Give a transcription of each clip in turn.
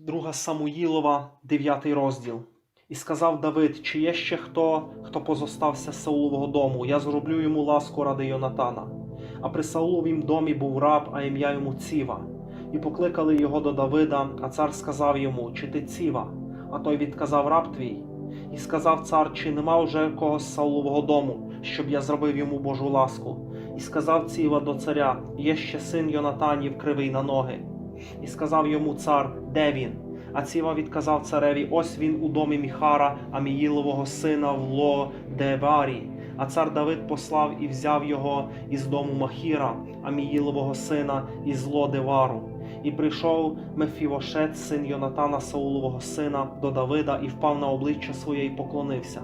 Друга Самуїлова, 9 розділ. І сказав Давид: Чи є ще хто, хто позостався з Саулового дому? Я зроблю йому ласку ради Йонатана. А при Сауловім домі був раб, а ім'я йому Ціва. І покликали його до Давида, а цар сказав йому: Чи ти Ціва? А той відказав раб твій. І сказав цар, чи нема вже когось з Саулового дому, щоб я зробив йому Божу ласку. І сказав Ціва до царя: Є ще син Йонатанів, кривий на ноги. І сказав йому цар, де він? А Ціва відказав цареві: Ось він у домі Міхара, Аміїлового сина в Ло-Деварі. А цар Давид послав і взяв його із дому Махіра, Аміїлового сина із Ло-Девару. І прийшов Мефівошет, син Йонатана Саулового сина, до Давида і впав на обличчя своє і поклонився.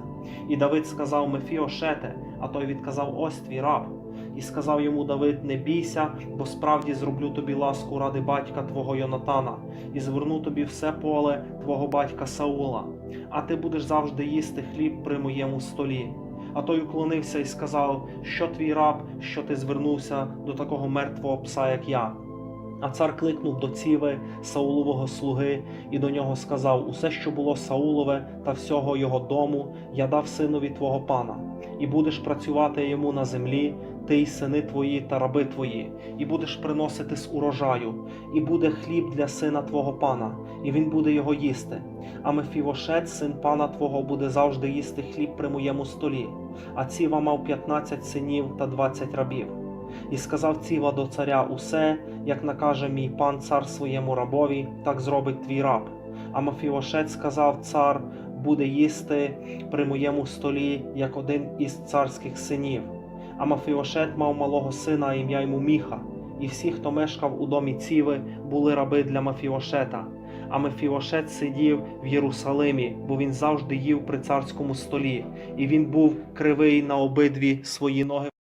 І Давид сказав Мефіошете, а той відказав: Ось твій раб. І сказав йому Давид: Не бійся, бо справді зроблю тобі ласку ради батька твого Йонатана, і зверну тобі все поле твого батька Саула, а ти будеш завжди їсти хліб при моєму столі. А той уклонився і сказав, що твій раб, що ти звернувся до такого мертвого пса, як я. А цар кликнув до ціви Саулового слуги і до нього сказав: Усе, що було Саулове та всього його дому, я дав синові твого пана, і будеш працювати йому на землі, ти й сини твої та раби твої, і будеш приносити з урожаю, і буде хліб для сина твого пана, і він буде його їсти. А Мефівошет, син пана твого, буде завжди їсти хліб при моєму столі. А ціва мав п'ятнадцять синів та двадцять рабів. І сказав ціва до царя усе, як накаже мій пан цар своєму рабові, так зробить твій раб. А Мафіошет сказав цар, буде їсти при моєму столі, як один із царських синів. А Мафіошет мав малого сина, ім'я йому Міха, і всі, хто мешкав у домі ціви, були раби для Мафіошета. А Мефіошет сидів в Єрусалимі, бо він завжди їв при царському столі, і він був кривий на обидві свої ноги.